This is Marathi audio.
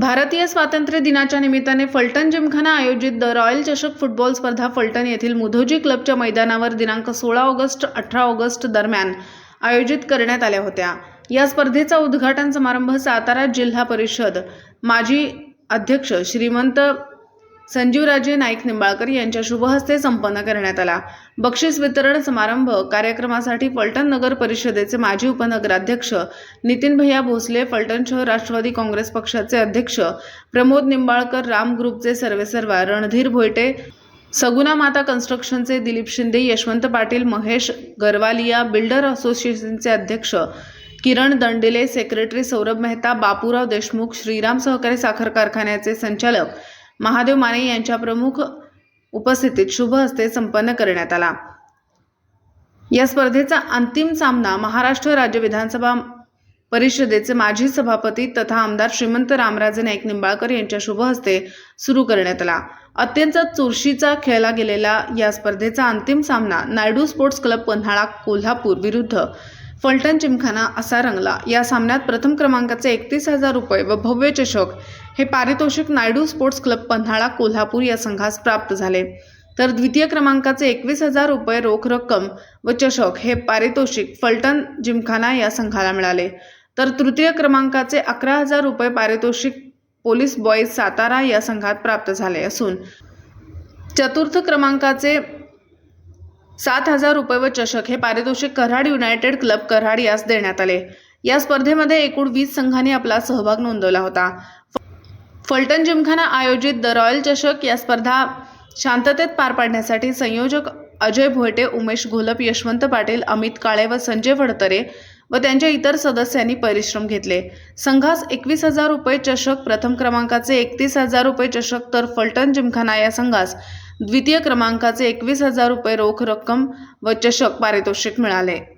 भारतीय स्वातंत्र्य दिनाच्या निमित्ताने फलटण जिमखाना आयोजित द रॉयल चषक फुटबॉल स्पर्धा फलटण येथील मुधोजी क्लबच्या मैदानावर दिनांक सोळा ऑगस्ट अठरा ऑगस्ट दरम्यान आयोजित करण्यात आल्या होत्या. या स्पर्धेचा उद्घाटन समारंभ सातारा जिल्हा परिषद माजी अध्यक्ष श्रीमंत संजीवराजे नाईक निंबाळकर यांच्या शुभहस्ते संपन्न करण्यात आला. बक्षीस वितरण समारंभ कार्यक्रमासाठी फलटण नगर परिषदेचे माजी उपनगराध्यक्ष नितीन भैया भोसले फलटण शहर राष्ट्रवादी काँग्रेस पक्षाचे अध्यक्ष प्रमोद निंबाळकर राम ग्रुपचे सर्वेसर्वा रणधीर भोयटे सगुना माता कन्स्ट्रक्शनचे दिलीप शिंदे यशवंत पाटील महेश गरवालिया बिल्डर असोसिएशनचे अध्यक्ष किरण दंडिले सेक्रेटरी सौरभ मेहता बापूराव देशमुख श्रीराम सहकारी साखर कारखान्याचे संचालक महादेव माने यांच्या प्रमुख उपस्थितीत शुभ हस्ते संपन्न करण्यात आला. या स्पर्धेचा अंतिम सामना महाराष्ट्र राज्य विधानसभा परिषदेचे माजी सभापती तथा आमदार श्रीमंत रामराजे नाईक निंबाळकर यांच्या शुभ हस्ते सुरू करण्यात आला. अत्यंत चुरशीचा खेळला गेलेला या स्पर्धेचा अंतिम सामना नायडू स्पोर्ट्स क्लब पन्हाळा कोल्हापूर विरुद्ध फलटण जिमखाना असा रंगला. या सामन्यात प्रथम क्रमांकाचे एकतीस हजार रुपये व भव्य चषक हे पारितोषिक नायडू स्पोर्ट्स क्लब पन्हाळा कोल्हापूर या संघास प्राप्त झाले. तर द्वितीय क्रमांकाचे एकवीस हजार रुपये रोख रक्कम व चषक हे पारितोषिक फलटण जिमखाना या संघाला मिळाले. तर तृतीय क्रमांकाचे अकरा हजार रुपये पारितोषिक पोलीस बॉईज सातारा या संघात प्राप्त झाले असून चतुर्थ क्रमांकाचे सात हजार रुपये व चषक हे पारितोषिक कराड युनायटेड क्लब कराड यास देण्यात आले. या स्पर्धेमध्ये एकूण वीस संघांनी आपला सहभाग नोंदवला होता. फलटण जिमखाना आयोजित द रॉयल चषक या स्पर्धा शांततेत पार पाडण्यासाठी संयोजक अजय भोयटे उमेश घोलप यशवंत पाटील अमित काळे व संजय फडतरे व त्यांच्या इतर सदस्यांनी परिश्रम घेतले. संघास एकवीस हजार रुपये चषक प्रथम क्रमांकाचे एकतीस हजार रुपये चषक तर फलटण जिमखाना या संघास द्वितीय क्रमांकाचे एकवीस हजार रुपये रोख रक्कम व चषक पारितोषिक मिळाले.